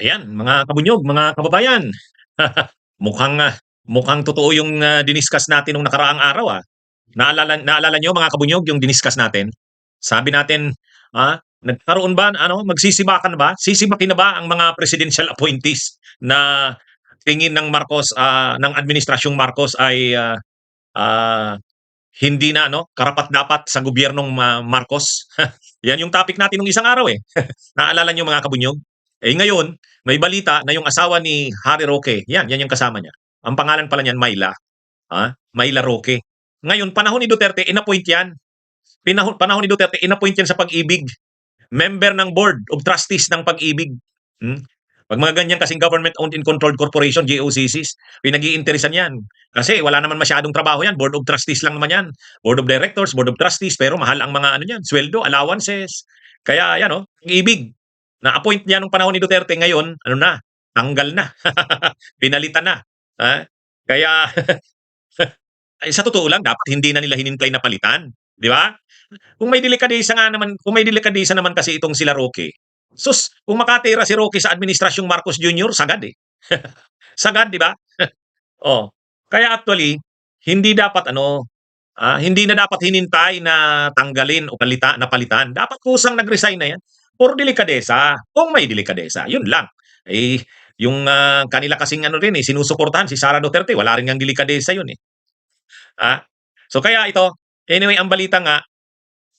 Ayan, mga kabunyog, mga kababayan. mukhang ah, mukhang totoo yung ah, diniscuss natin nung nakaraang araw ah. Naalala naalala niyo mga kabunyog yung diniscuss natin? Sabi natin, ah, nagkaroon ba ano, magsisibakan ba? Sisibakin na ba ang mga presidential appointees na tingin ng Marcos ah, ng administrasyong Marcos ay ah, ah, hindi na ano, karapat-dapat sa gobyernong ma- Marcos. Yan yung topic natin nung isang araw eh. Naalala niyo mga kabunyog? Eh ngayon, may balita na yung asawa ni Harry Roque, yan, yan yung kasama niya. Ang pangalan pala niyan, Myla. Ha? Myla Roque. Ngayon, panahon ni Duterte, inappoint yan. Pinahon, panahon ni Duterte, inappoint yan sa pag-ibig. Member ng Board of Trustees ng pag-ibig. Hmm? Pag mga ganyan kasing government-owned and controlled corporation, GOCCs, pinag-iinteresan yan. Kasi wala naman masyadong trabaho yan. Board of Trustees lang naman yan. Board of Directors, Board of Trustees, pero mahal ang mga ano yan, sweldo, allowances. Kaya yan, oh, ibig. Na-appoint niya nung panahon ni Duterte ngayon, ano na, tanggal na. Pinalitan na. Ha? Kaya, ay, sa totoo lang, dapat hindi na nila hinintay na palitan. Di ba? Kung may delikadesa nga naman, kung may delikadesa naman kasi itong sila Roque, sus, kung makatira si Roque sa administrasyong Marcos Jr., sagad eh. sagad, di ba? oh. Kaya actually, hindi dapat ano, ah, hindi na dapat hinintay na tanggalin o palita, na palitan. Dapat kusang nag-resign na yan for delikadesa. Kung may delikadesa, yun lang. Eh, yung ah, kanila kasing ano rin eh, sinusuportahan si Sara Duterte, wala rin ang delikadesa yun eh. Ah, so kaya ito, anyway, ang balita nga,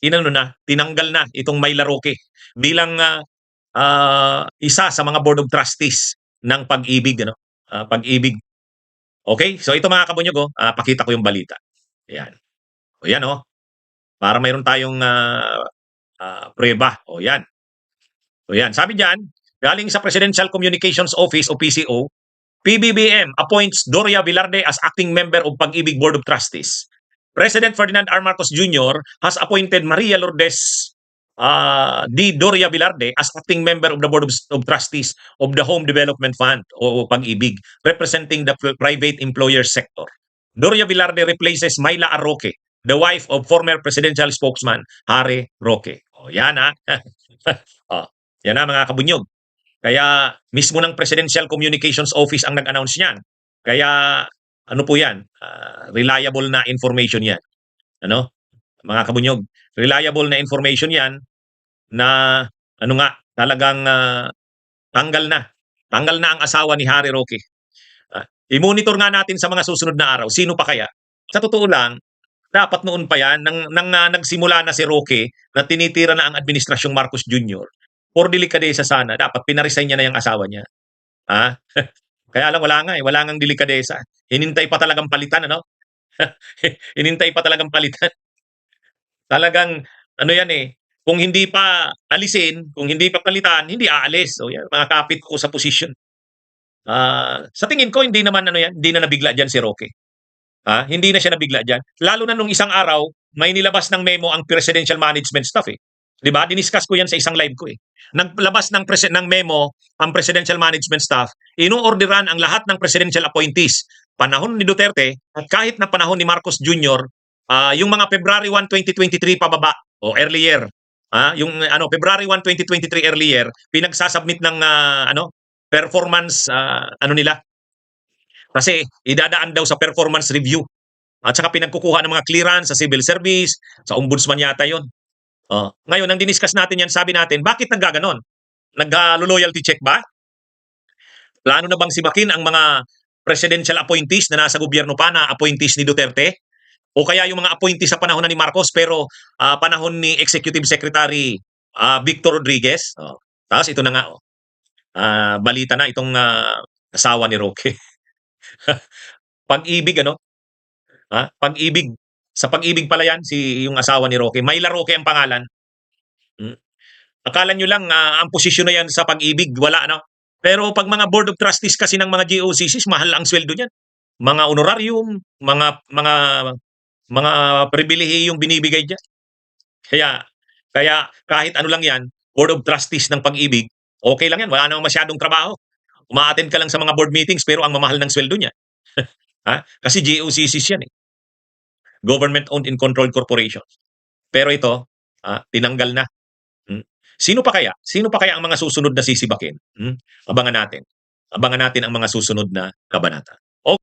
inano na, tinanggal na itong Myla Roque bilang ah, ah, isa sa mga board of trustees ng pag-ibig, ano? Ah, pag-ibig. Okay? So ito mga kabunyog, oh, ah, pakita ko yung balita. Ayan. O yan, oh. Para mayroon tayong ah, ah, prueba. O yan. So yan. Sabi diyan, galing sa Presidential Communications Office o PCO, PBBM appoints Doria Vilarde as acting member of Pag-ibig Board of Trustees. President Ferdinand R. Marcos Jr. has appointed Maria Lourdes uh, D. Doria Vilarde as acting member of the Board of, of Trustees of the Home Development Fund o Pag-ibig, representing the pr- private employer sector. Doria Vilarde replaces Myla Arroque, the wife of former presidential spokesman Harry Roque. O yan ha. o, yan na mga kabunyog. Kaya mismo ng Presidential Communications Office ang nag-announce niyan. Kaya ano po yan? Ah, reliable na information yan. Ano? Mga kabunyog. Reliable na information yan na ano nga, talagang ah, tanggal na. Tanggal na ang asawa ni Harry Roque. Ah, i-monitor nga natin sa mga susunod na araw. Sino pa kaya? Sa totoo lang, dapat noon pa yan, nang, nang ah, nagsimula na si Roque na tinitira na ang administrasyong Marcos Jr., for delikadesa sana, dapat pinaresign niya na yung asawa niya. Ha? Kaya lang wala nga eh, wala ngang delikadesa. Hinintay pa talagang palitan, ano? Hinintay pa talagang palitan. Talagang, ano yan eh, kung hindi pa alisin, kung hindi pa palitan, hindi aalis. So yan, mga kapit ko sa position. Ah, sa tingin ko, hindi naman ano yan, hindi na nabigla dyan si Roque. Ha? Hindi na siya nabigla dyan. Lalo na nung isang araw, may nilabas ng memo ang presidential management staff eh. 'Di ba? Diniscuss ko 'yan sa isang live ko eh. Naglabas ng presi- ng memo ang presidential management staff, inuorderan ang lahat ng presidential appointees panahon ni Duterte at kahit na panahon ni Marcos Jr. ah, yung mga February 1, 2023 pababa o earlier. Ah, yung ano February 1, 2023 earlier, pinagsasubmit ng ah, ano performance ah, ano nila. Kasi idadaan daw sa performance review. At saka pinagkukuha ng mga clearance sa civil service, sa ombudsman yata 'yon. Oh. Ngayon, nang diniscuss natin yan, sabi natin, bakit naggaganon? Nag-loyalty check ba? Plano na bang sibakin ang mga presidential appointees na nasa gobyerno pa na appointees ni Duterte? O kaya yung mga appointees sa panahon na ni Marcos pero ah, panahon ni Executive Secretary ah, Victor Rodriguez? Oh. Tapos ito na nga, oh. Ah, balita na itong ah, asawa ni Roque. Pag-ibig, ano? Ha? Pag-ibig. Sa pag-ibig pala yan, si yung asawa ni Roque. Myla Roque ang pangalan. Hmm. Akala nyo lang ah, ang posisyon na yan sa pag-ibig, wala no? Pero pag mga board of trustees kasi ng mga GOCCs, mahal ang sweldo niyan. Mga honorarium, mga mga mga pribilehiyo yung binibigay diyan. Kaya kaya kahit ano lang yan, board of trustees ng pag-ibig, okay lang yan, wala namang masyadong trabaho. Umaattend ka lang sa mga board meetings pero ang mamahal ng sweldo niya. ha? Kasi GOCCs yan eh. government-owned and controlled corporations. Pero ito, ah, tinanggal na. Hmm. Sino pa kaya? Sino pa kaya ang mga susunod na sisibakin? Hmm. Abangan natin. Abangan natin ang mga susunod na kabanata. O